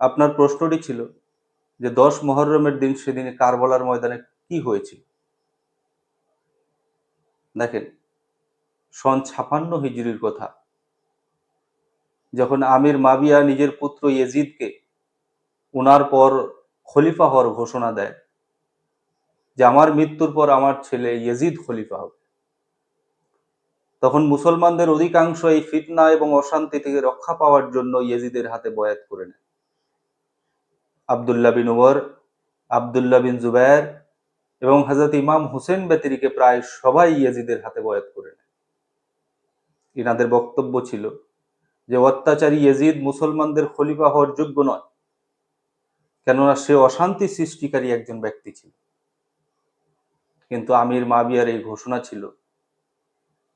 আপনার প্রশ্নটি ছিল যে দশ মহরমের দিন সেদিনে কারবালার ময়দানে কি হয়েছিল দেখেন, সন ছাপান্ন হিজড়ির কথা। যখন আমির মাবিয়া নিজের পুত্র ইয়েজিদকে উনার পর খলিফা হওয়ার ঘোষণা দেয় যে আমার মৃত্যুর পর আমার ছেলে ইয়েজিদ খলিফা হবে। তখন মুসলমানদের অধিকাংশ এই ফিতনা এবং অশান্তি থেকে রক্ষা পাওয়ার জন্য ইয়েজিদের হাতে বয়াত করে নেয়। আবদুল্লাহ বিন উমর, আবদুল্লাহ বিন জুবায়ের এবং হজরত ইমাম হুসেন ব্যতিরিকে প্রায় সবাই ইয়েজিদের হাতে বয়াত করে নেয়। ইনাদের বক্তব্য ছিল যে, অত্যাচারী ইয়েজিদ মুসলমানদের খলিফা হওয়ার যোগ্য নয়, কেননা সে অশান্তি সৃষ্টিকারী একজন ব্যক্তি ছিল। কিন্তু আমির মাবিয়ার এই ঘোষণা ছিল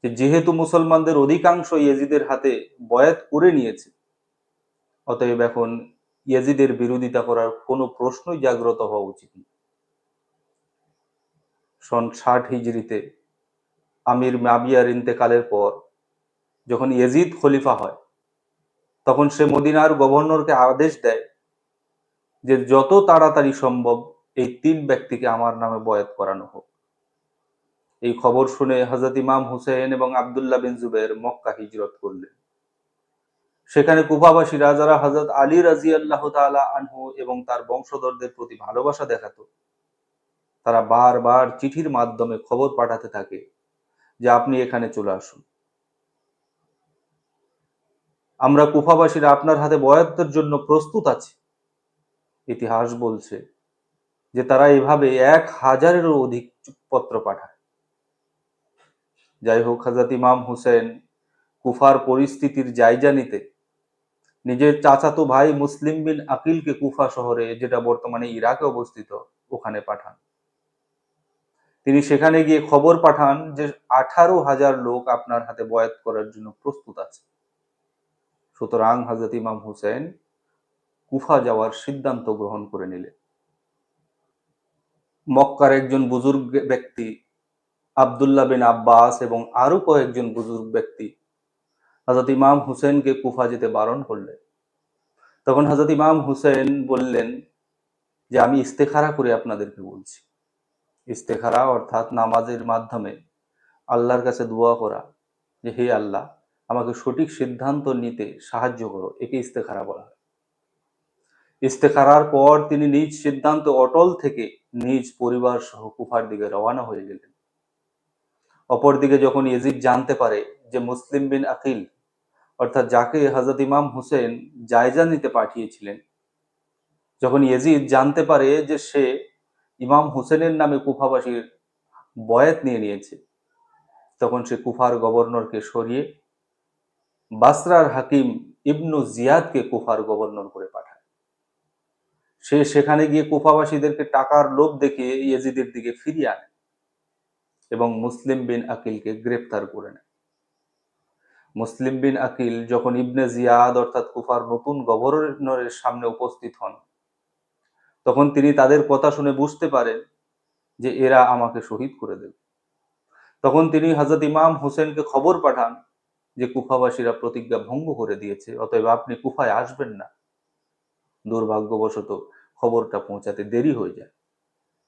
যে, যেহেতু মুসলমানদের অধিকাংশ ইয়েজিদের হাতে বয়াত করে নিয়েছে, অতএব এখন ইয়েজিদের বিরোধিতা করার কোনো প্রশ্নই জাগ্রত হওয়া উচিত নয় সন ষাট হিজড়িতে আমির মাবিয়ার ইন্তেকালের পর যখন ইয়েজিদ খলিফা হয়, তখন সে মদিনার গভর্নরকে আদেশ দেয় যে যত তাড়াতাড়ি সম্ভব এই তিন ব্যক্তিকে আমার নামে বয়াত করানো হোক। এই খবর শুনে হজরত ইমাম হুসেন এবং আবদুল্লাহ বিন জুবের মক্কা হিজরত করলেন। সেখানে কুফাবাসীরা যারা হজরত আলী রাজি আল্লাহ আনহু এবং তার বংশধরদের প্রতি ভালোবাসা দেখাতো, তারা বারবার চিঠির মাধ্যমে খবর পাঠাতে থাকে যে আপনি এখানে চলে আসুন। আমরা কুফাবাসীরা আপনার হাতে বয়াত্তের জন্য প্রস্তুত আছি। ইতিহাস বলছে যে তারা এভাবে এক হাজারেরও অধিক পত্র পাঠায়। যাই হোক হাজরত ইমাম হুসেন কুফার পরিস্থিতির জায়জা নিতে নিজের চাচাতো ভাই মুসলিম বিন আকিলকে কুফা শহরে, যেটা বর্তমানে ইরাকে অবস্থিত, ওখানে পাঠান। তিনি সেখানে গিয়ে খবর পাঠান যে আঠারো হাজার লোক আপনার হাতে বয়াত করার জন্য প্রস্তুত আছে। সুতরাং হজরত ইমাম হুসেন কুফা যাওয়ার সিদ্ধান্ত গ্রহণ করে নিলেন। মক্কার একজন বুজুর্গ ব্যক্তি আবদুল্লাহ বিন আব্বাস এবং আরও কয়েকজন বুজুর্গ ব্যক্তি হজরত ইমাম হুসেনকে কুফা যেতে বারণ করলেন। তখন হজরত ইমাম হুসেন বললেন যে, আমি ইস্তেখারা করে আপনাদেরকে বলছি। ইস্তেখারা অর্থাৎ নামাজের মাধ্যমে আল্লাহর কাছে দোয়া করা যে, হে আল্লাহ, আমাকে সঠিক সিদ্ধান্ত নিতে সাহায্য করো। একে ইস্তেখারা বলা হয়। ইস্তেখারার পর তিনি নিজ সিদ্ধান্ত অটল থেকে নিজ পরিবার সহ কুফার দিকে রওনা হয়ে গেলেন। অপরদিকে যখন ইয়েজিদ জানতে পারে যে, মুসলিম বিন আকিল অর্থাৎ যাকে হজরত ইমাম হুসেন জায়জা নিতে পাঠিয়েছিলেন, যখন ইয়েজিদ জানতে পারে যে সে ইমাম হুসেনের নামে কুফাবাসীর বয়াত নিয়ে নিয়েছে, তখন সে কুফার গভর্নরকে সরিয়ে বাসরার হাকিম ইবনু জিয়াদকে কুফার গভর্নর করে পাঠায়। সে সেখানে গিয়ে কুফাবাসীদেরকে টাকার লোভ দেখিয়ে ইয়েজিদের দিকে ফিরিয়ে আনে এবং মুসলিম বিন আকিলকে গ্রেপ্তার করে নেয়। মুসলিম বিন আকিল যখন ইবনে জিয়াদ অর্থাৎ কুফার নতুন গভর্নরের সামনে উপস্থিত হন, তখন তিনি তাদের কথা শুনে বুঝতে পারেন যে এরা আমাকে শহীদ করে দেবে। তখন তিনি হজরত ইমাম হোসেনকে খবর পাঠান যে কুফাবাসীরা প্রতিজ্ঞা ভঙ্গ করে দিয়েছে, অতএব আপনি কুফায় আসবেন না। দুর্ভাগ্যবশত খবরটা পৌঁছাতে দেরি হয়ে যায়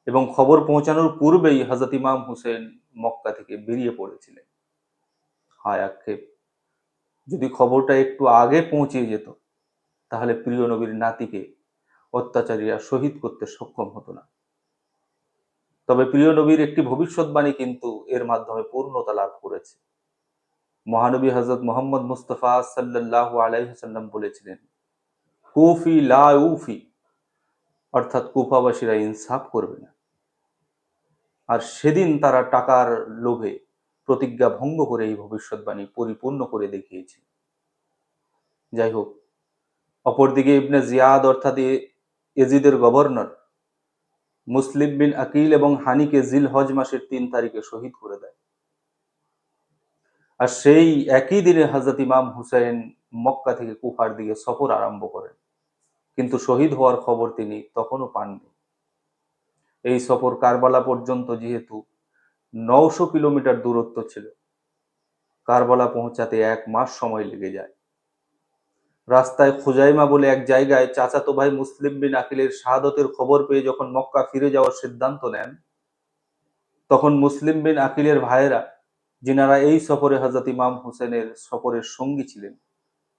এবং খবর পৌঁছানোর পূর্বেই হজরত ইমাম হুসেন মক্কা থেকে বেরিয়ে পড়েছিলেন। হায় আক্ষেপ! যদি খবরটা একটু আগে পৌঁছিয়ে যেত, তাহলে প্রিয় নবীর নাতিকে অত্যাচারীরা শহীদ করতে সক্ষম হতো না। তবে প্রিয় নবীর একটি ভবিষ্যৎবাণী কিন্তু এর মাধ্যমে পূর্ণতা লাভ করেছে। মহানবী হজরত মোহাম্মদ মুস্তফা সাল্লাহ আলাইসাল্লাম বলেছিলেন, কুফি লা উফি অর্থাৎ কুফাবাসীরা ইনসাফ করবে না। আর সেদিন তারা টাকার লোভে প্রতিজ্ঞা ভঙ্গ করে এই ভবিষ্যৎবাণী পরিপূর্ণ করে দেখিয়েছে। যাই হোক অপরদিকে ইবনে জিয়াদ অর্থাৎ এজিদের গভর্নর মুসলিম বিন আকিল এবং হানিকে জিল হজ মাসের তিন তারিখে শহীদ করে দেয়। আর সেই একই দিনে হজরত ইমাম হুসাইন মক্কা থেকে কুফার দিকে সফর আরম্ভ করেন। কিন্তু শহীদ হওয়ার খবর তিনি তখনও পাননি। এই সফর কারবালা পর্যন্ত যেহেতু নশো কিলোমিটার দূরত্ব ছিল। কারবালা পৌঁছাতে এক মাস সময় লেগে যায়। রাস্তায় খুজাইমা বলে এক জায়গায় চাচাতো ভাই মুসলিম বিন আকিলের শাহাদতের খবর পেয়ে যখন মক্কা ফিরে যাওয়ার সিদ্ধান্ত নেন, তখন মুসলিম বিন আকিলের ভাইয়েরা, যিনারা এই সফরে হজরত ইমাম হোসেনের সফরের সঙ্গী ছিলেন,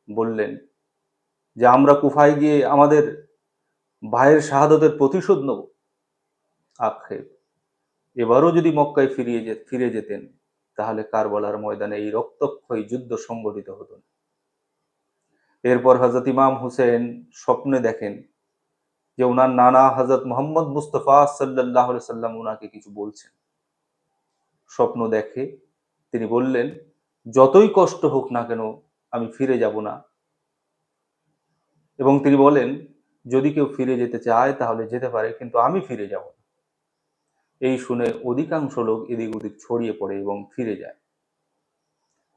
বললেন যে, আমরা কুফায় গিয়ে আমাদের ভাইয়ের শাহাদতের প্রতিশোধ নেব। আক্ষেপ। এবারও যদি মক্কায় ফিরিয়ে যে, ফিরে যেতেন, তাহলে কারবালার ময়দানে এই রক্তক্ষয়ী যুদ্ধ সংগঠিত হতো না। এরপর হজরত ইমাম হুসেন স্বপ্নে দেখেন যে ওনার নানা হজরত মোহাম্মদ মুস্তফা সাল্লাহ সাল্লাম ওনাকে কিছু বলছেন। স্বপ্ন দেখে তিনি বললেন, যতই কষ্ট হোক না কেন, আমি ফিরে যাব না। এবং তিনি বলেন, যদি কেউ ফিরে যেতে চায়, তাহলে যেতে পারে, কিন্তু আমি ফিরে যাব না। এই শুনে অধিকাংশ লোক এদিক ওদিক ছড়িয়ে পড়ে এবং ফিরে যায়।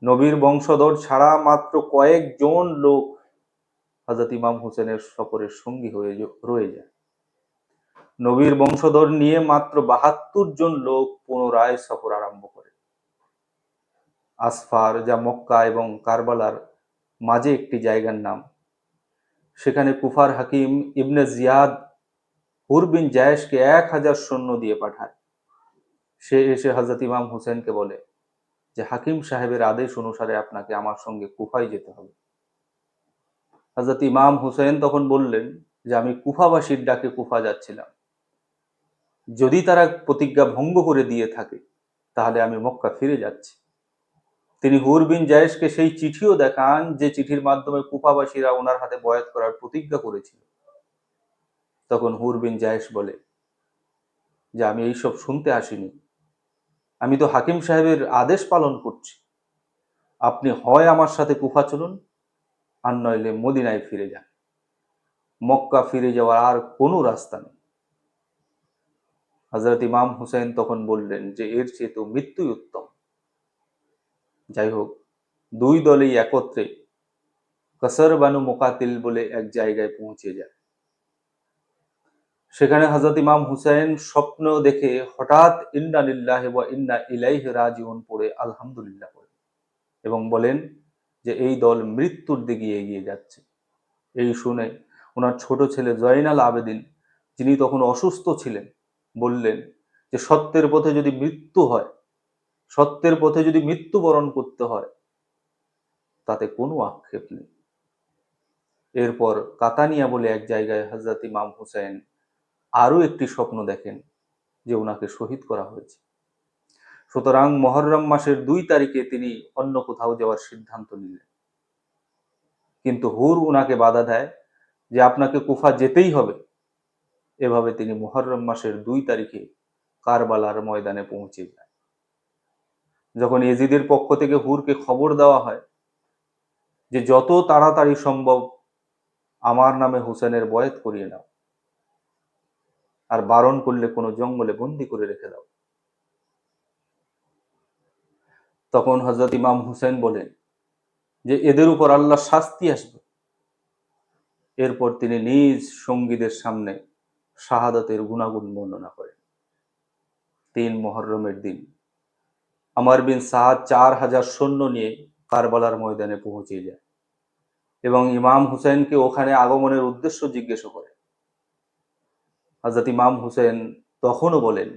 নবীর বংশধর ছাড়া মাত্র কয়েকজন লোক হজরত ইমাম হোসেনের সফরের সঙ্গী হয়ে রয়ে যায়। নবীর বংশধর নিয়ে মাত্র বাহাত্তর জন লোক পুনরায় সফর আরম্ভ করে। আসফার, যা মক্কা এবং কারবালার মাঝে একটি জায়গার নাম। সেখানে কুফার হাকিম ইবনে জিয়াদ, হুরবিন জায়েশকে এক হাজার সৈন্য দিয়ে পাঠায়। সে এসে হজরত ইমাম হুসেনকে বলে যে, হাকিম সাহেবের আদেশ অনুসারে আপনাকে আমার সঙ্গে কুফায় যেতে হবে। হজরত ইমাম হুসেন তখন বললেন যে, আমি কুফাবাসীর ডাকে কুফা যাচ্ছিলাম। যদি তারা প্রতিজ্ঞা ভঙ্গ করে দিয়ে থাকে, তাহলে আমি মক্কা ফিরে যাচ্ছি। তিনি হুর বিন জায়েশকে সেই চিঠিও দেখান যে, চিঠির মাধ্যমে কুফাবাসীরা ওনার হাতে বয়াত করার প্রতিজ্ঞা করেছিল। তখন হুর বিন জায়েশ বলে যে, আমি এইসব শুনতে আসিনি। আমি তো হাকিম সাহেবের আদেশ পালন করছি। আপনি হয় আমার সাথে কুফা চলুন, আর নইলে মদিনায় ফিরে যান। মক্কা ফিরে যাওয়ার আর কোনো রাস্তা নেই। হজরত ইমাম হুসেন তখন বললেন যে, এর চেয়ে তো মৃত্যুই উত্তম। যাই হোক, দুই দলেই একত্রে কসর বানু মোকাতিল বলে এক জায়গায় পৌঁছে যায়। সেখানে হজরত ইমাম হুসেন স্বপ্ন দেখে হঠাৎ ইন্না লিল্লাহ বা ইন্না ইলাইহ রাজিউন পড়ে, আলহামদুলিল্লাহ পড়ে। এবং বলেন যে এই দল মৃত্যুর দিকে এগিয়ে যাচ্ছে। এই শুনে ওনার ছোট ছেলে জয়নাল আবেদিন, যিনি তখন অসুস্থ ছিলেন, বললেন যে সত্যের পথে যদি মৃত্যু হয়, সত্যের পথে যদি মৃত্যুবরণ করতে হয়, তাতে কোনো আক্ষেপ নেই। এরপর কাতানিয়া বলে এক জায়গায় হজরত ইমাম হুসেন আরও একটি স্বপ্ন দেখেন যে ওনাকে শহীদ করা হয়েছে। সুতরাং মহররম মাসের দুই তারিখে তিনি অন্য কোথাও যাওয়ার সিদ্ধান্ত নিলেন। কিন্তু হুর উনাকে বাধা দেয় যে আপনাকে কুফা যেতেই হবে। এভাবে তিনি মুহররম মাসের দুই তারিখে কারবালার ময়দানে পৌঁছে যায়। যখন এজিদের পক্ষ থেকে হুরকে খবর দেওয়া হয় যে যত তাড়াতাড়ি সম্ভব আমার নামে হুসেনের বয়াত করিয়ে নাও আর বারণ করলে কোনো জঙ্গলে বন্দি করে রেখে দাও। তখন হজরত ইমাম হুসেন বলেন যে, এদের উপর আল্লাহ শাস্তি আসবে। এরপর তিনি নিজ সঙ্গীদের সামনে শাহাদাতের গুণাগুণ বর্ণনা করেন। তিন মহরমের দিন আমার বিন সাহাদ চার হাজার সৈন্য নিয়ে কারবালার ময়দানে পৌঁছে যায় এবং ইমাম হুসেনকে ওখানে আগমনের উদ্দেশ্য জিজ্ঞেস করে। হাজরত ইমাম হুসেন তখনও বলেন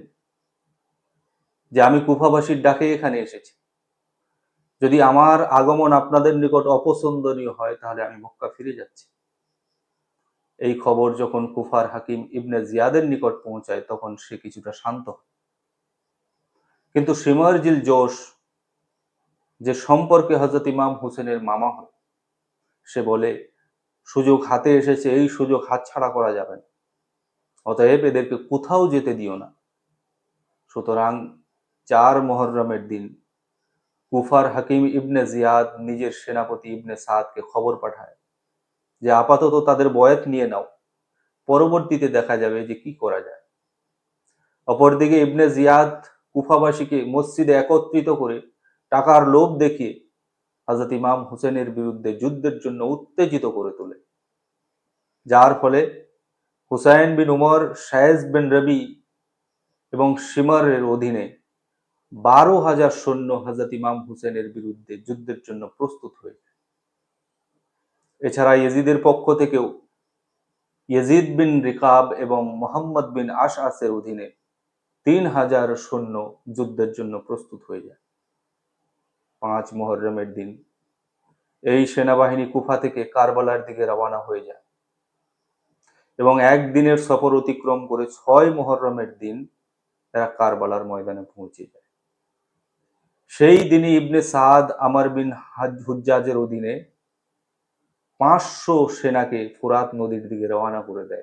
যে আমি কুফাবাসীর ডাকে এখানে এসেছি। যদি আমার আগমন আপনাদের নিকট অপছন্দনীয় হয়, তাহলে আমি মক্কা ফিরে যাচ্ছি। এই খবর যখন কুফার হাকিম ইবনে জিয়াদের নিকট পৌঁছায়, তখন সে কিছুটা শান্ত কিন্তু সিমরজিল জোশ যে সম্পর্কে হজরত ইমাম হুসেনের মামা হয়, সে বলে, সুযোগ হাতে এসেছে, এই সুযোগ হাতছাড়া করা যাবে না। অতএব এদেরকে কোথাও যেতে দিও না। সুতরাং চার মহরমের দিন কুফার হাকিম ইবনে জিয়াদ নিজের সেনাপতি ইবনে সাদকে খবর পাঠায় যে আপাতত তাদের বয়াত নিয়ে নাও, পরবর্তীতে দেখা যাবে যে কি করা যায়। অপরদিকে ইবনে জিয়াদ কুফাবাসীকে মসজিদে একত্রিত করে টাকার লোভ দেখিয়ে হাজরত ইমাম হুসেনের বিরুদ্ধে যুদ্ধের জন্য উত্তেজিত করে তোলে। যার ফলে হুসাইন বিন উমর শায়েজ বিন রবি এবং সিমারের অধীনে বারো হাজার সৈন্য হাজরত ইমাম হুসেনের বিরুদ্ধে যুদ্ধের জন্য প্রস্তুত হয়ে যায়। এছাড়া ইয়েজিদের পক্ষ থেকেও ইয়েজিদ বিন রিকাব এবং মোহাম্মদ বিন আশ আসের অধীনে তিন হাজার সৈন্য যুদ্ধের জন্য প্রস্তুত হয়ে যায় পাঁচ মহরমের দিন এই সেনাবাহিনী কুফা থেকে কারবালার দিকে রওনা হয়ে যায় এবং একদিনের সফর অতিক্রম করে ছয় মহরমের দিন এরা কারবালার ময়দানে পৌঁছে যায়। সেই দিনই ইবনে সাদ আমার বিন হাজ- হুজ্জাজের অধীনে পাঁচশো সেনাকে ফুরাত নদীর দিকে রওনা করে দেয়।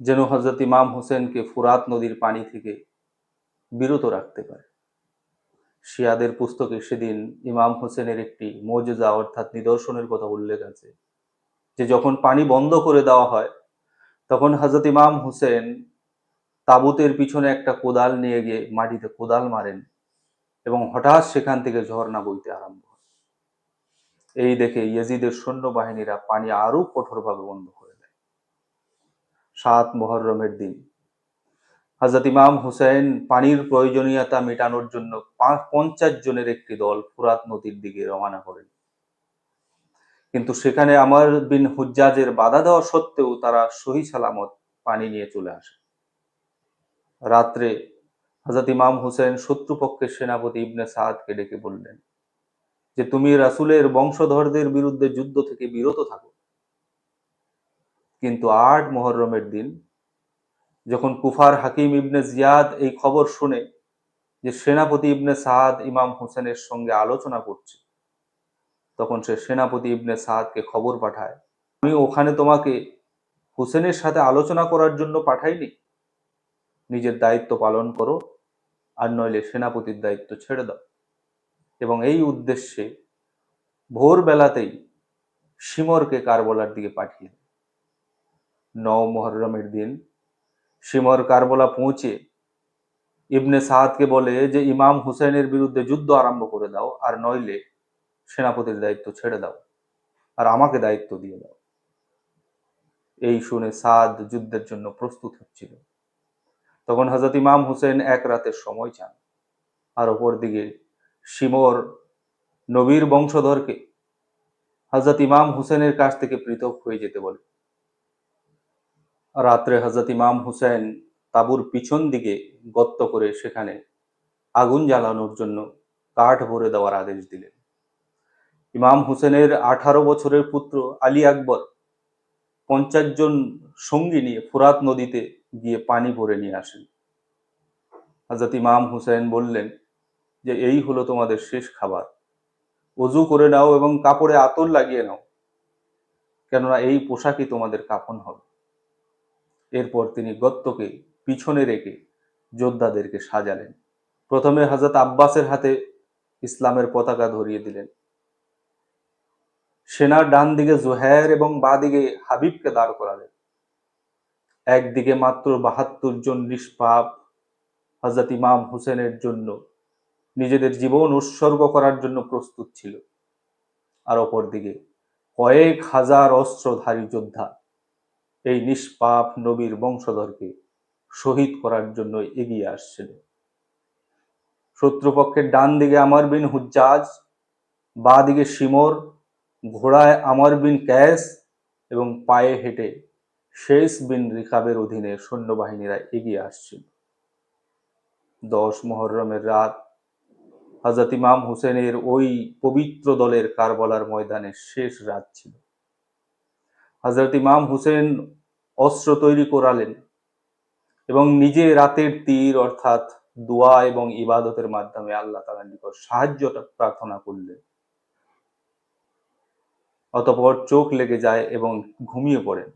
যেন হজরত ইমাম হোসেনকে ফুরাত নদীর পানি থেকে বিরত রাখতে পারে। শিয়াদের পুস্তকে সেদিন ইমাম হোসেনের একটি মজেজা অর্থাৎ নিদর্শনের কথা উল্লেখ আছে, যে যখন পানি বন্ধ করে দেওয়া হয়, তখন হজরত ইমাম হোসেন তাবুতের পিছনে একটা কোদাল নিয়ে গিয়ে মাটিতে কোদাল মারেন এবং হঠাৎ সেখান থেকে ঝর্ণা বইতে আরম্ভ হয়। এই দেখে ইয়েজিদের সৈন্যবাহিনীরা পানি আরও কঠোরভাবে বন্ধ করে দেয়। সাত মহরমের দিন হজরত ইমাম হুসেন পানির প্রয়োজনীয়তা মেটানোর জন্য পঞ্চাশ জনের একটি দল ফুরাত নদীর দিকে রওনা করেন কিন্তু সেখানে আমার বিন হুজ্জাজের বাধা দেওয়া সত্ত্বেও তারা সহি সালামত পানি নিয়ে চলে আসে। রাত্রে হজরত ইমাম হুসেন শত্রুপক্ষের সেনাপতি ইবনে সাদকে ডেকে বললেন যে, তুমি রাসুলের বংশধরদের বিরুদ্ধে যুদ্ধ থেকে বিরত থাকো। কিন্তু আট মহরমের দিন যখন কুফার হাকিম ইবনে জিয়াদ এই খবর শুনে যে সেনাপতি ইবনে সাদ ইমাম হোসেনের সঙ্গে আলোচনা করছে, তখন সে সেনাপতি ইবনে সাদকে খবর পাঠায়, আমি ওখানে তোমাকে হোসেনের সাথে আলোচনা করার জন্য পাঠাইনি নিজের দায়িত্ব পালন করো, আর নইলে সেনাপতির দায়িত্ব ছেড়ে দাও এবং এই উদ্দেশ্যে ভোরবেলাতেই সিমরকে কারবলার দিকে পাঠিয়ে। নও মহরমের দিন সিমর কারবলা পৌঁছে ইবনে সাদকে বলে যে, ইমাম হুসেনের বিরুদ্ধে যুদ্ধ আরম্ভ করে দাও, আর নইলে সেনাপতির দায়িত্ব ছেড়ে দাও, আর আমাকে দায়িত্ব দিয়ে দাও। এই শুনে সাদ যুদ্ধের জন্য প্রস্তুত হচ্ছিল। তখন হজরত ইমাম হুসেন এক রাতের সময় চান, আর ওপর দিকে সিমর নবীর বংশধরকে হজরত ইমাম হুসেনের কাছ থেকে পৃথক হয়ে যেতে বলে। রাত্রে হজরত ইমাম হুসেন তাবুর পিছন দিকে গর্ত করে সেখানে আগুন জ্বালানোর জন্য কাঠ ভরে দেওয়ার আদেশ দিলেন। ইমাম হুসেনের আঠারো বছরের পুত্র আলী আকবর পঞ্চাশ জন সঙ্গী নিয়ে ফুরাত নদীতে গিয়ে পানি ভরে নিয়ে আসেন। হজরত ইমাম হুসেন বললেন যে, এই হলো তোমাদের শেষ খাবার। অজু করে নাও এবং কাপড়ে আতর লাগিয়ে নাও। কেননা এই পোশাকই তোমাদের কাফন হবে। এরপর তিনি গত্তকে পিছনে রেখে যোদ্ধাদেরকে সাজালেন। প্রথমে হজরত আব্বাসের হাতে ইসলামের পতাকা ধরিয়ে দিলেন। সেনার ডান দিকে জোহের এবং বাঁ দিকে হাবিবকে দাঁড় করালেন। একদিকে মাত্র বাহাত্তর জন নিষ্পাপ হজরত ইমাম হুসেনের জন্য নিজেদের জীবন উৎসর্গ করার জন্য প্রস্তুত ছিল। আর অপরদিকে কয়েক হাজার অস্ত্রধারী যোদ্ধা এই নিষ্পাপ নবীর বংশধরকে শহীদ করার জন্য এগিয়ে আসছিল শত্রুপক্ষের ডান দিকে আমার বিন হুজ্জাজ, বা দিকে সিমর ঘোড়ায় আমর বিন ক্যাস এবং পায়ে হেঁটে শেষ বিন রিকাবের অধীনে সৈন্যবাহিনীরা এগিয়ে আসছিল দশ মহরমের রাত হজরত ইমাম হুসেনের ওই পবিত্র দলের কারবলার ময়দানে শেষ রাত ছিল। হজরত ইমাম হুসেন অস্ত্র তৈরি করালেন এবং নিজে রাতের তীর অর্থাৎ দোয়া এবং ইবাদতের মাধ্যমে আল্লাহ তালার নিকট সাহায্যটা প্রার্থনা করলেন। অতপর চোখ লেগে যায় এবং ঘুমিয়ে পড়েন।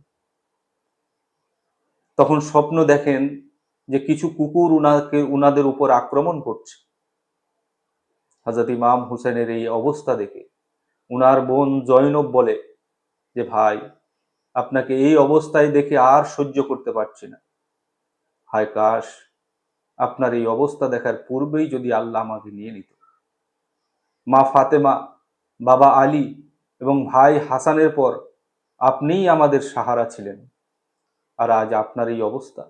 তখন স্বপ্ন দেখেন যে কিছু কুকুর উনাকে, উনাদের উপর আক্রমণ করছে। হজরত ইমাম হুসেনের এই অবস্থা দেখে উনার বোন জয়নব বলে যে, ভাই আপনাকে এই অবস্থায় দেখে আর সহ্য করতে পারছি না। হায় কাশ, আপনার এই অবস্থা দেখার পূর্বেই যদি আল্লাহ আমাকে নিয়ে নিত। মা ফাতেমা, বাবা আলী এবং ভাই হাসানের পর আপনিই আমাদের সাহারা ছিলেন। আর আজ আপনার এই অবস্থা।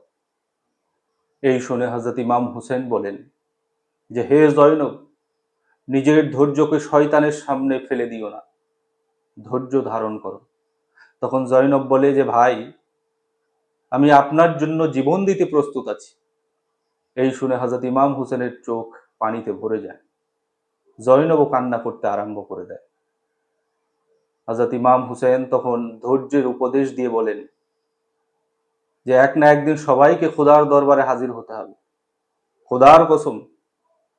এই শুনে হজরত ইমাম হোসেন বলেন যে, হে জয়নব, নিজের ধৈর্যকে শয়তানের সামনে ফেলে দিও না। ধৈর্য ধারণ করো। তখন জয়নব বলে যে, ভাই, আমি আপনার জন্য জীবন দিতে প্রস্তুত আছি। এই শুনে হজরত ইমাম হুসেনের চোখ পানিতে ভরে যায়। জয়নবও কান্না করতে আরম্ভ করে দেয়। হজরত ইমাম হুসেন তখন ধৈর্যের উপদেশ দিয়ে বলেন, যে, এক না একদিন সবাইকে খোদার দরবারে হাজির হতে হবে। খোদার কসম,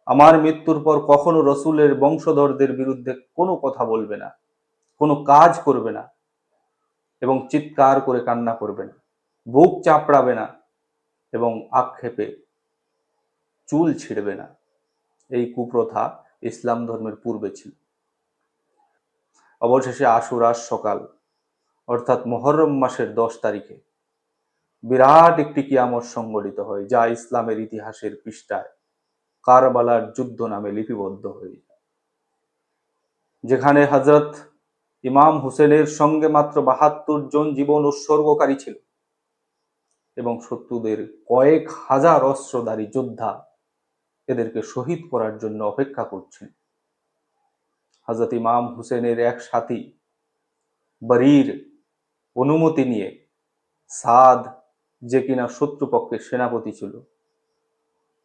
আমার মৃত্যুর পর কখনো রসুলের বংশধরদের বিরুদ্ধে কোনো কথা বলবে না, কোনো কাজ করবে না। এবং চিৎকার করে কান্না করবে না বুক চাপড়াবে না এবং আক্ষেপে চুল ছিঁড়বে না। এই কুপ্রথা ইসলাম ধর্মের পূর্বে ছিল। অবশেষে আশুরার সকাল, অর্থাৎ মহরম মাসের দশ তারিখে বিরাট একটি কিয়ামত সংগঠিত হয়, যা ইসলামের ইতিহাসের পৃষ্ঠায় কারবালার যুদ্ধ নামে লিপিবদ্ধ হয়ে যায়। যেখানে হজরত ইমাম হুসেনের সঙ্গে মাত্র বাহাত্তর জন জীবন উৎসর্গকারী ছিল এবং শত্রুদের কয়েক হাজার অস্ত্রধারী যোদ্ধা এদেরকে শহীদ করার জন্য অপেক্ষা করছেন। হজরত ইমাম হুসেনের এক সাথী বরির অনুমতি নিয়ে সাদ, যে কিনা শত্রুপক্ষের সেনাপতি ছিল,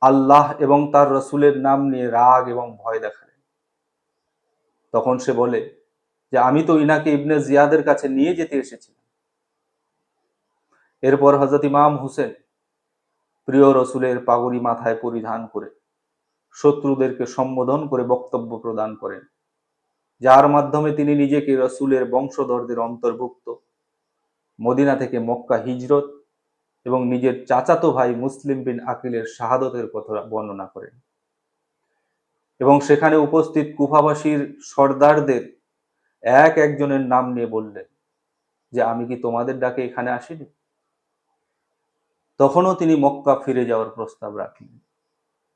আল্লাহ এবং তার রসুলের নাম নিয়ে রাগ এবং ভয় দেখালেন। তখন সে বলে যে আমি তো ইনাকে ইবনে জিয়াদের কাছে নিয়ে যেতে এসেছিলাম। এরপর হজরত ইমাম হুসেন প্রিয় রসুলের পাগড়ি মাথায় পরিধান করে শত্রুদেরকে সম্বোধন করে বক্তব্য প্রদান করেন, যার মাধ্যমে তিনি নিজেকে রসুলের বংশধরদের অন্তর্ভুক্ত, মদিনা থেকে মক্কা হিজরত এবং নিজের চাচাতো ভাই মুসলিম বিন আকিলের শাহাদতের কথা বর্ণনা করেন। এবং সেখানে উপস্থিত কুফাবাসীর সর্দারদের এক একজনের নাম নিয়ে বললেন যে, আমি কি তোমাদের ডাকে এখানে আসিনি? তখনও তিনি মক্কা ফিরে যাওয়ার প্রস্তাব রাখলেন।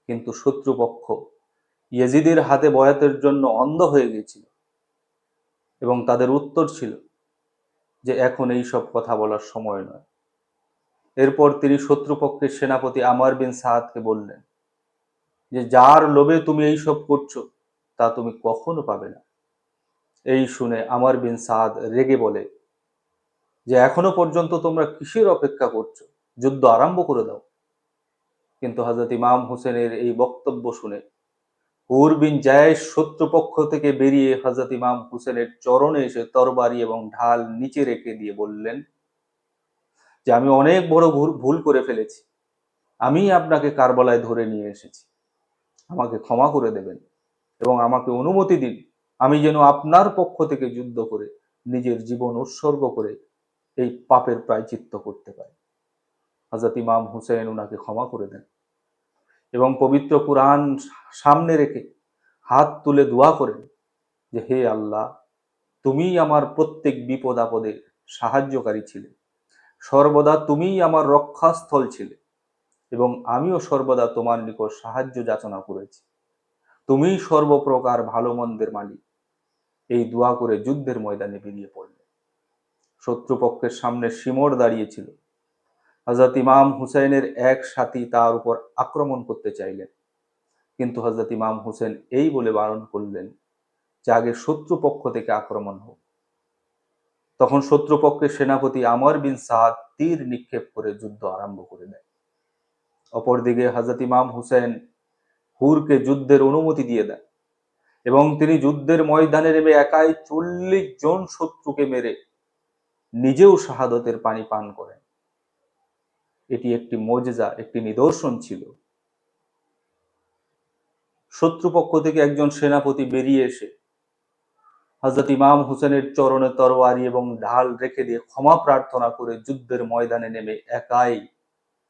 কিন্তু শত্রুপক্ষ ইয়েজিদের হাতে বয়াতের জন্য অন্ধ হয়ে গিয়েছিল এবং তাদের উত্তর ছিল যে, এখন এই সব কথা বলার সময় নয়। এরপর তিনি শত্রুপক্ষের সেনাপতি আমার বিন সাহাদকে বললেন যে, যার লোভে তুমি এই সব করছ, তা তুমি কখনো পাবে না। এই শুনে আমার বিন সাদ রেগে বলে, যে এখনও পর্যন্ত তোমরা কিসের অপেক্ষা করছ? যুদ্ধ আরম্ভ করে দাও। কিন্তু হজরত ইমাম হোসেনের এই বক্তব্য শুনে হুর বিন জায়েশ শত্রুপক্ষ থেকে বেরিয়ে হজরত ইমাম হুসেনের চরণে এসে তরবারি এবং ঢাল নিচে রেখে দিয়ে বললেন, যে আমি অনেক বড় ভুল করে ফেলেছি। আমি আপনাকে কারবালায় ধরে নিয়ে এসেছি। আমাকে ক্ষমা করে দেবেন এবং আমাকে অনুমতি দিন। আমি যেন আপনার পক্ষ থেকে যুদ্ধ করে, নিজের জীবন উৎসর্গ করে এই পাপের প্রায়চিত্ত করতে পারি। হজরত ইমাম হুসেন ওনাকে ক্ষমা করে দেন এবং পবিত্র কোরআন সামনে রেখে হাত তুলে দোয়া করেন যে, হে আল্লাহ তুমি আমার প্রত্যেক বিপদ আপদে সাহায্যকারী ছিলে। সর্বদা তুমিই আমার রক্ষাস্থল ছিলে এবং আমিও সর্বদা তোমার নিকট সাহায্য যাচনা করেছি। তুমিই সর্বপ্রকার ভালো মন্দের মালিক। এই দোয়া করে যুদ্ধের ময়দানে বেরিয়ে পড়লেন শত্রুপক্ষের সামনে সিমর দাঁড়িয়েছিল। হজরত ইমাম হুসেনের এক সাথী তার উপর আক্রমণ করতে চাইলেন। কিন্তু হজরত ইমাম হুসেন এই বলে বারণ করলেন যে আগে শত্রুপক্ষ থেকে আক্রমণ হোক। তখন শত্রুপক্ষের সেনাপতি আমর বিন সাহাদ তীর নিক্ষেপ করে যুদ্ধ আরম্ভ করে দেয়। অপরদিকে হজরত ইমাম হুসেন হুরকে যুদ্ধের অনুমতি দিয়ে দেন। এবং তিনি যুদ্ধের ময়দানে নেমে একাই চল্লিশ জন শত্রুকে মেরে নিজেও শাহাদতের পানি পান করেন। এটি একটি মজেজা, একটি নিদর্শন ছিল। শত্রুপক্ষ থেকে একজন সেনাপতি বেরিয়ে এসে হজরত ইমাম হুসেনের চরণে তরোয়ারি এবং ঢাল রেখে দিয়ে ক্ষমা প্রার্থনা করে যুদ্ধের ময়দানে নেমে একাই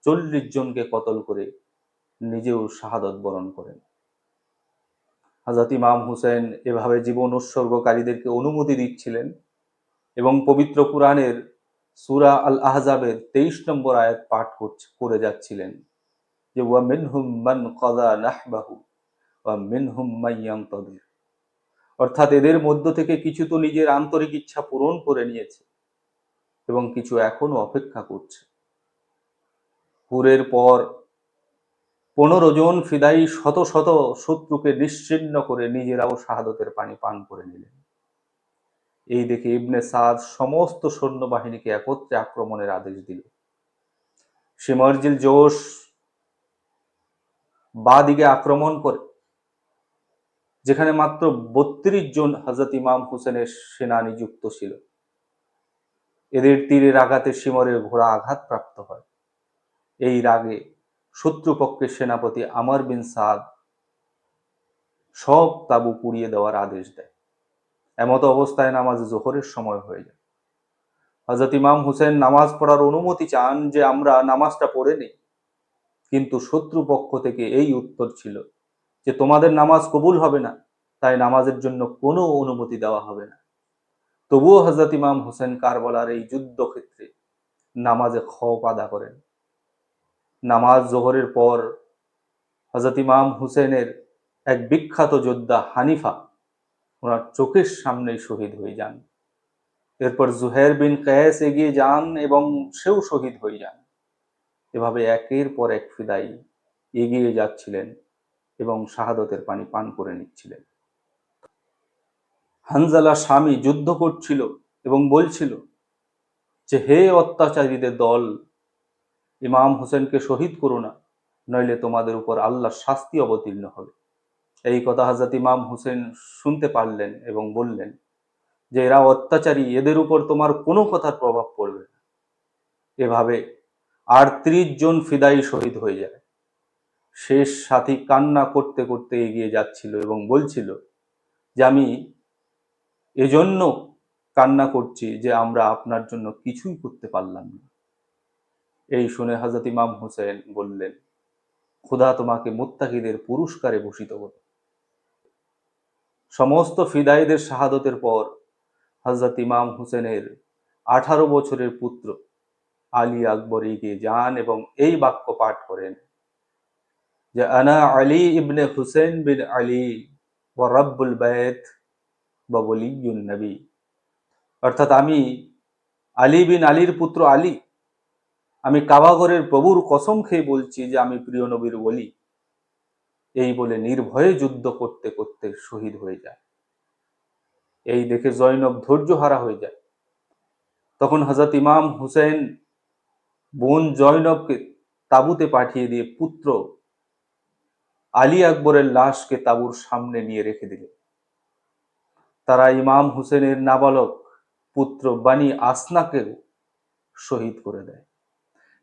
চল্লিশ জনকে কতল করে নিজেও শাহাদত বরণ করেন। হাজরত ইমাম হুসেন এভাবে জীবন উৎসর্গকারীদেরকে অনুমতি দিচ্ছিলেন এবং পবিত্র কোরআনের সুরা আল আহজাবের তেইশ নম্বর আয়াত পাঠ করছে, করে যাচ্ছিলেন। যে, ওয়া মিনহুম মান কদা নাহবাহু, ওয়া মিনহুম মাইয়াং তদির অর্থাৎ এদের মধ্য থেকে কিছু তো নিজের আন্তরিক ইচ্ছা পূরণ করে নিয়েছে এবং কিছু এখনও অপেক্ষা করছে। হুরের পর পনেরো জন ফিদাই শত শত শত্রুকে নিশ্চিন্ন করে নিজেরাও শাহাদতের পানি পান করে নিলেন। এই দেখে ইবনে সাদ সমস্ত সৈন্যবাহিনীকে একত্রে আক্রমণের আদেশ দিল। সিমরজিল জোশ বাদিকে আক্রমণ করে, যেখানে মাত্র বত্রিশ জন হজরত ইমাম হুসেনের সেনা নিযুক্ত ছিল। এদের তীরের আঘাতে সিমরের ঘোড়া আঘাতপ্রাপ্ত হয়। এই রাগে শত্রুপক্ষের সেনাপতি আমর বিন সাদ সব তাবু পুড়িয়ে দেওয়ার আদেশ দেয়। এমতো অবস্থায় নামাজ জোহরের সময় হয়ে যায়। হজরত ইমাম হুসেন নামাজ পড়ার অনুমতি চান যে আমরা নামাজটা পড়ে নিই। কিন্তু শত্রুপক্ষ থেকে এই উত্তর ছিল যে তোমাদের নামাজ কবুল হবে না, তাই নামাজের জন্য কোনো অনুমতি দেওয়া হবে না। তবুও হজরত ইমাম হুসেন কারবলার এই যুদ্ধক্ষেত্রে নামাজে খপ আদা করেন। নামাজ জোহরের পর হজরত ইমাম হুসেনের এক বিখ্যাত যোদ্ধা হানিফা ওনার চোখের সামনেই শহীদ হয়ে যান। এরপর জুহের বিন কয়েস এগিয়ে যান এবং সেও শহীদ হয়ে যান। এভাবে একের পর এক ফিদাই এগিয়ে যাচ্ছিলেন এবং শাহাদতের পানি পান করে নিচ্ছিলেন। হানজালা স্বামী যুদ্ধ করছিল এবং বলছিল যে, হে অত্যাচারীদের দল ইমাম হোসেনকে শহীদ করো না, নইলে তোমাদের উপর আল্লাহর শাস্তি অবতীর্ণ হবে। এই কথা হাজরত ইমাম হোসেন শুনতে পারলেন এবং বললেন যে, এরা অত্যাচারী, এদের উপর তোমার কোনো কথার প্রভাব পড়বে না। এভাবে আটত্রিশ জন ফিদাই শহীদ হয়ে যায়। শেষ সাথী কান্না করতে করতে এগিয়ে যাচ্ছিল এবং বলছিল যে, আমি এজন্য কান্না করছি যে, আমরা আপনার জন্য কিছুই করতে পারলাম না। এই শুনে হাজরত ইমাম হোসেন বললেন, খোদা তোমাকে মুত্তাকিদের পুরস্কারে ভূষিত করো সমস্ত ফিদাইদের শাহাদতের পর হজরত ইমাম হুসেনের আঠারো বছরের পুত্র আলী আকবর এগিয়ে যান এবং এই বাক্য পাঠ করেন, যে, আনা আলী ইবনে হুসেন বিন আলী ও রব্বুল বাইত বা বলিউন নবী। অর্থাৎ আমি আলী বিন আলীর পুত্র আলী আমি কাবাগরের প্রভুর কসম খেয়ে বলছি যে আমি প্রিয় নবীর বলি। এই বলে নির্ভয়ে যুদ্ধ করতে করতে শহীদ হয়ে যায়। এই দেখে জৈনব ধৈর্য হারা হয়ে যায়। তখন হজরত ইমাম হুসেন বোন জয়নবকে তাবুতে পাঠিয়ে দিয়ে পুত্র আলী আকবরের লাশকে তাবুর সামনে নিয়ে রেখে দিলেন তারা ইমাম হুসেনের নাবালক পুত্র বানি আসনাকে শহীদ করে দেয়।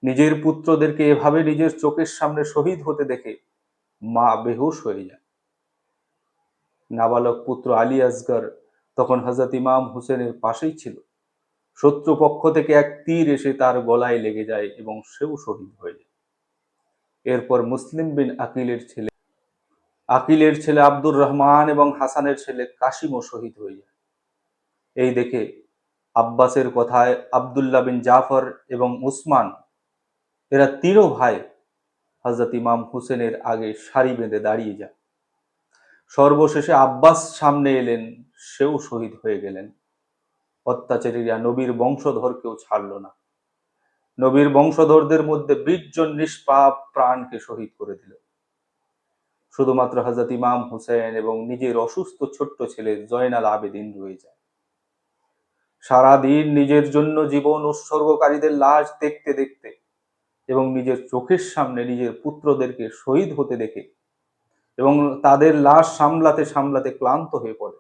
নিজের পুত্রদেরকে এভাবে নিজের চোখের সামনে শহীদ হতে দেখে মা বেহুশ হয়ে যায়। নাবালক পুত্র আলী আসগর তখন হজরত ইমাম হোসেনের পাশেই ছিল। শত্রুপক্ষ থেকে এক তীর এসে তার গলায় লেগে যায় এবং সেও শহীদ হয়ে যায়। এরপর মুসলিম বিন আকিলের ছেলে আকিলের ছেলে আব্দুর রহমান এবং হাসানের ছেলে কাশিমও শহীদ হয়ে যায়। এই দেখে আব্বাসের কথায় আবদুল্লাহ বিন জাফর এবং উসমান এরা তিনও ভাই হজরত ইমাম হুসেনের আগে সারি বেঁধে দাঁড়িয়ে যায়। সর্বশেষে আব্বাস সামনে এলেন, সেও শহীদ হয়ে গেলেন। অত্যাচারীরা নবীর বংশধরকেও ছাড়ল না। নবীর বংশধরদের মধ্যে বিশ নিষ্পাপ প্রাণকে শহীদ করে দিল। শুধুমাত্র হজরত ইমাম হুসেন এবং নিজের অসুস্থ ছোট্ট ছেলে জয়নাল আবেদিন রয়ে যায়। সারাদিন নিজের জন্য জীবন উৎসর্গকারীদের লাশ দেখতে দেখতে এবং নিজের চোখের সামনে নিজের পুত্রদেরকে শহীদ হতে দেখে এবং তাদের লাশ সামলাতে সামলাতে ক্লান্ত হয়ে পড়ে।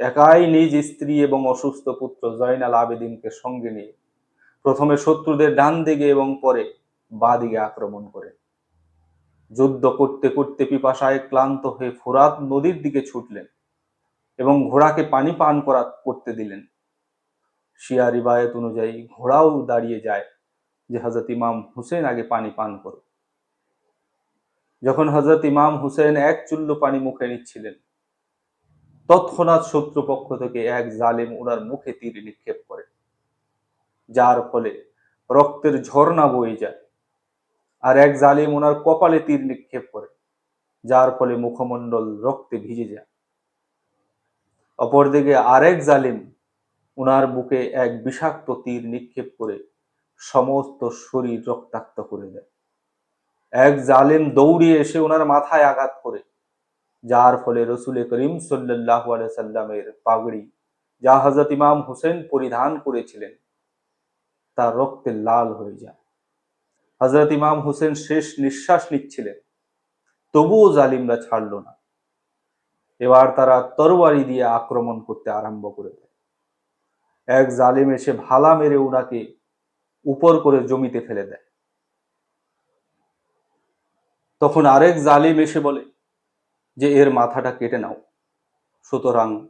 একাই নিজ স্ত্রী এবং অসুস্থ পুত্র জয়নাল আবেদিনকে সঙ্গে নিয়ে প্রথমে শত্রুদের ডান দিকে এবং পরে বাঁ দিকে আক্রমণ করে। যুদ্ধ করতে করতে পিপাসায় ক্লান্ত হয়ে ফোরাত নদীর দিকে ছুটলেন এবং ঘোড়াকে পানি পান করা করতে দিলেন। শিয়া রিবায়ত অনুযায়ী ঘোড়াও দাঁড়িয়ে যায় যে হজরত ইমাম হুসেন আগে পানি পান করো। যখন হজরত ইমাম হুসেন এক চুল্লু পানি মুখে নিচ্ছিলেন, তৎক্ষণাৎ শত্রুপক্ষ থেকে এক জালেম ওনার মুখে তীর নিক্ষেপ করে, যার ফলে রক্তের ঝর্ণা বয়ে যায় আর এক জালিম ওনার কপালে তীর নিক্ষেপ করে, যার ফলে মুখমণ্ডল রক্তে ভিজে যায়। অপরদিকে আরেক জালিম ওনার বুকে এক বিষাক্ত তীর নিক্ষেপ করে সমস্ত শরীর রক্তাক্ত করে দেয়। এক জালেম দৌড়িয়ে এসে ওনার মাথায় আঘাত করে, যার ফলে রসুল করিম সাল্লাহ সাল্লামের পাগড়ি যা হজরত ইমাম হোসেন পরিধান করেছিলেন তা রক্তে লাল হয়ে যায়। হজরত ইমাম হোসেন শেষ নিঃশ্বাস নিচ্ছিলেন, তবুও জালিমরা ছাড়ল না। এবার তারা তরবারি দিয়ে আক্রমণ করতে আরম্ভ করে দেয়। এক জালিম এসে ভালা মেরে ওনাকে উপর করে জমিতে ফেলে দেয়। তখন আরেক জালিম এসে বলে যে, এর মাথাটা কেটে নাও। সুতরাং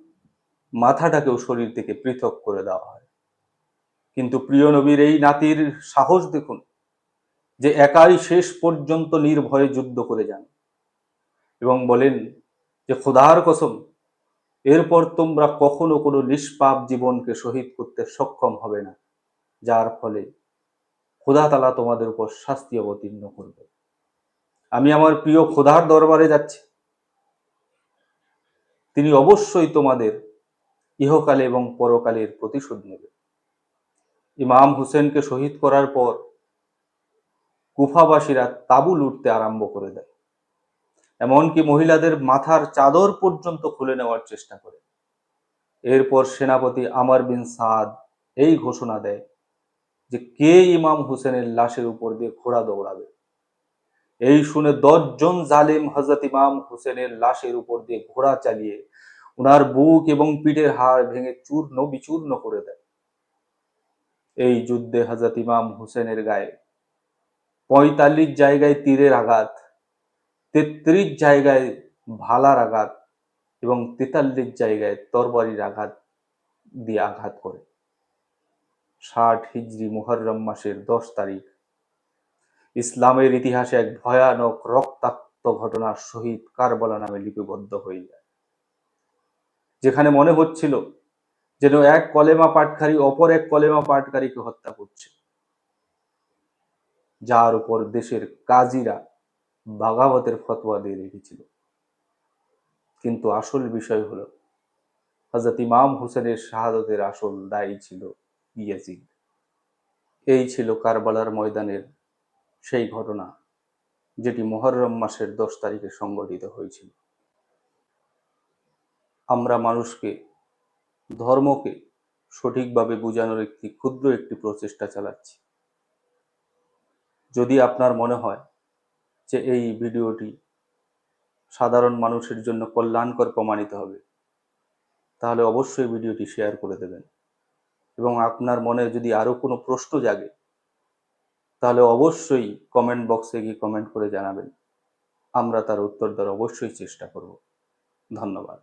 মাথাটাকেও শরীর থেকে পৃথক করে দেওয়া হয়। কিন্তু প্রিয় নবীর এই নাতির সাহস দেখুন যে, একাই শেষ পর্যন্ত নির্ভয়ে যুদ্ধ করে যান এবং বলেন যে, খোদার কসম, এরপর তোমরা কখনো কোনো নিষ্পাপ জীবনকে শহীদ করতে সক্ষম হবে না। যার ফলে খোদা তালা তোমাদের উপর শাস্তি অবতীর্ণ করবে। আমি আমার প্রিয় খোদার দরবারে যাচ্ছি। তিনি অবশ্যই তোমাদের ইহকালে এবং পরকালের প্রতিশোধ নেবে। ইমাম হুসেনকে শহীদ করার পর কুফাবাসীরা তাবু লুটতে আরম্ভ করে দেয়। এমনকি মহিলাদের মাথার চাদর পর্যন্ত খুলে নেওয়ার চেষ্টা করে। এরপর সেনাপতি আমার বিন সাদ এই ঘোষণা দেয় যে কে ইমাম হুসেনের লাশের উপর দিয়ে ঘোড়া দৌড়াবে? এই শুনে দশজন জালিম হজরত ইমাম হুসেনের লাশের উপর দিয়ে ঘোড়া চালিয়ে ওনার বুক এবং পিঠের হাড় ভেঙে চূর্ণ বিচূর্ণ করে দেয়। এই যুদ্ধে হজরত ইমাম হুসেনের গায়ে পঁয়তাল্লিশ জায়গায় তীরের আঘাত, তেত্রিশ জায়গায় ভালার আঘাত এবং তেতাল্লিশ জায়গায় তরবারির আঘাত দিয়ে আঘাত করে। ষাট হিজড়ি মুহররম মাসের দশ তারিখ। ইসলামের ইতিহাসে এক ভয়ানক রক্তাক্ত ঘটনার সহিত কারবলা নামে লিপিবদ্ধ হয়ে যায়। যেখানে মনে হচ্ছিল যেন এক কলেমা পাটকারী অপর এক কলেমা পাটকারীকে হত্যা করছে। যার উপর দেশের কাজীরা বাগাবতের ফতোয়া দিয়ে রেখেছিল। কিন্তু আসল বিষয় হলো হজরত ইমাম হোসেনের শাহাদতের আসল দায়ী ছিল ইয়াজিদ। এই ছিল কারবালার ময়দানের সেই ঘটনা, যেটি মোহররম মাসের দশ তারিখে সংগঠিত হয়েছিল। আমরা মানুষকে, ধর্মকে সঠিকভাবে বোঝানোর একটি ক্ষুদ্র একটি প্রচেষ্টা চালাচ্ছি। যদি আপনার মনে হয় যে এই ভিডিওটি সাধারণ মানুষের জন্য কল্যাণকর প্রমাণিত হবে, তাহলে অবশ্যই ভিডিওটি শেয়ার করে দেবেন। এবং আপনার মনে যদি আরও কোনো প্রশ্ন জাগে, তাহলে অবশ্যই কমেন্ট বক্সে গিয়ে কমেন্ট করে জানাবেন। আমরা তার উত্তর দেওয়ার অবশ্যই চেষ্টা করব। ধন্যবাদ।